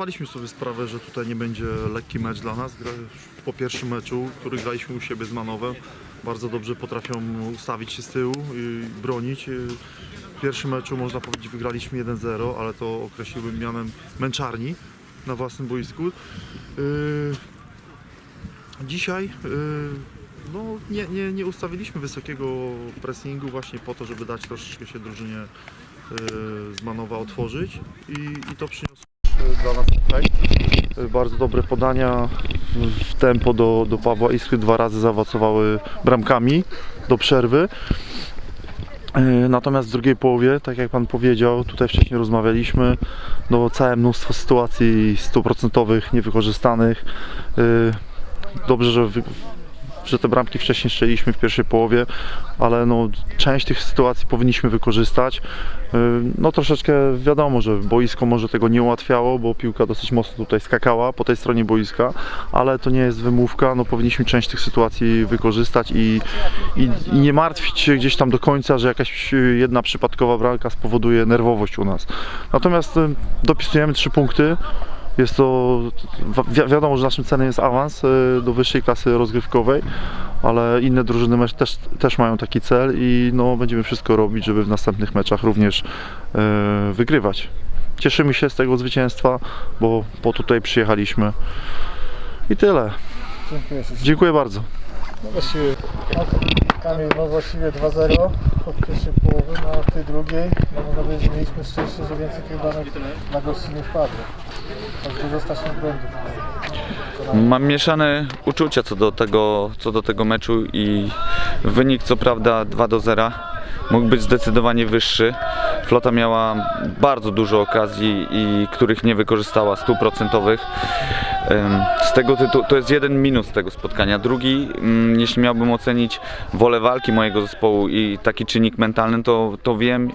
zdawaliśmy sobie sprawę, że tutaj nie będzie lekki mecz dla nas. Po pierwszym meczu, który graliśmy u siebie z Manowem, bardzo dobrze potrafią ustawić się z tyłu i bronić. W pierwszym meczu można powiedzieć wygraliśmy 1-0, ale to określiłbym mianem męczarni na własnym boisku. Yy, Dzisiaj yy, no, nie, nie, nie ustawiliśmy wysokiego pressingu właśnie po to, żeby dać troszeczkę się drużynie z Manowa otworzyć i, i to przyniosło dla nas efekt. Yy, Bardzo dobre podania w tempo do, do Pawła Iskry dwa razy zaowocowały bramkami do przerwy. Yy, Natomiast w drugiej połowie, tak jak Pan powiedział, tutaj wcześniej rozmawialiśmy, no całe mnóstwo sytuacji stuprocentowych, niewykorzystanych. Yy, Dobrze, że, że te bramki wcześniej strzeliśmy w pierwszej połowie, ale no, część tych sytuacji powinniśmy wykorzystać. Yy, No troszeczkę wiadomo, że boisko może tego nie ułatwiało, bo piłka dosyć mocno tutaj skakała po tej stronie boiska, ale to nie jest wymówka, no powinniśmy część tych sytuacji wykorzystać i, i, i nie martwić się gdzieś tam do końca, że jakaś yy, jedna przypadkowa bramka spowoduje nerwowość u nas. Natomiast yy, dopisujemy trzy punkty. Jest to, wi- wiadomo, że naszym celem jest awans y, do wyższej klasy rozgrywkowej, ale inne drużyny też, też mają taki cel i no, będziemy wszystko robić, żeby w następnych meczach również y, wygrywać. Cieszymy się z tego zwycięstwa, bo po tutaj przyjechaliśmy. I tyle. Dziękuję. Dziękuję bardzo. No właściwie, no, Kamil, no właściwie 2-0 od pierwszej połowy, no a w tej drugiej, no można powiedzieć, że mieliśmy szczęście, że więcej tych bramek na gości nie wpadło. Tak dużo strasznych błędów. Mam mieszane uczucia co do tego, co do tego meczu i wynik co prawda 2 do 0 mógł być zdecydowanie wyższy. Flota miała bardzo dużo okazji, i których nie wykorzystała stuprocentowych. Z tego tytułu to jest jeden minus tego spotkania. Drugi, mm, jeśli miałbym ocenić wolę walki mojego zespołu i taki czynnik mentalny, to, to wiem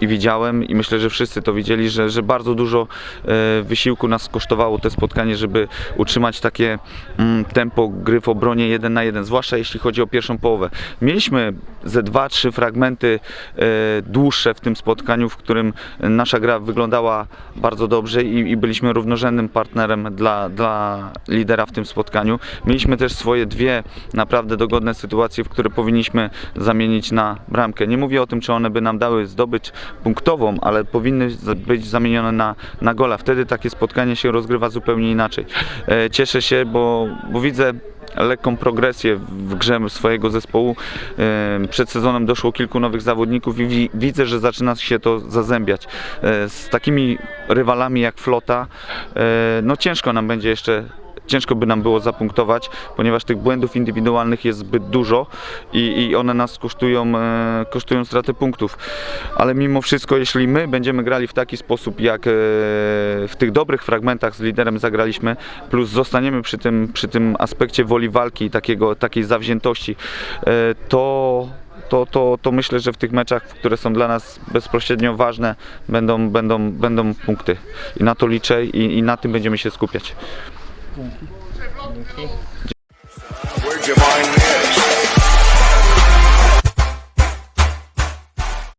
i widziałem i myślę, że wszyscy to widzieli, że, że bardzo dużo e, wysiłku nas kosztowało to spotkanie, żeby utrzymać takie mm, tempo gry w obronie 1 na 1, zwłaszcza jeśli chodzi o pierwszą połowę. Mieliśmy ze dwa, trzy fragmenty e, dłuższe w tym spotkaniu, w którym nasza gra wyglądała bardzo dobrze i, i byliśmy równorzędnym partnerem dla, dla lidera w tym spotkaniu. Mieliśmy też swoje dwie naprawdę dogodne sytuacje, w które powinniśmy zamienić na bramkę. Nie mówię o tym, czy one by nam dały zdobyć punktową, ale powinny być zamienione na, na gola. Wtedy takie spotkanie się rozgrywa zupełnie inaczej. E, Cieszę się, bo, bo widzę lekką progresję w grze swojego zespołu. E, Przed sezonem doszło kilku nowych zawodników i wi- widzę, że zaczyna się to zazębiać. E, Z takimi rywalami jak Flota, no ciężko nam będzie jeszcze ciężko by nam było zapunktować, ponieważ tych błędów indywidualnych jest zbyt dużo i, i one nas kosztują, e, kosztują straty punktów. Ale mimo wszystko, jeśli my będziemy grali w taki sposób, jak e, w tych dobrych fragmentach z liderem zagraliśmy, plus zostaniemy przy tym, przy tym aspekcie woli walki i takiego, takiej zawziętości, e, to to, to, to myślę, że w tych meczach, które są dla nas bezpośrednio ważne, będą, będą, będą punkty. I na to liczę i, i na tym będziemy się skupiać. Dzięki. Dzięki.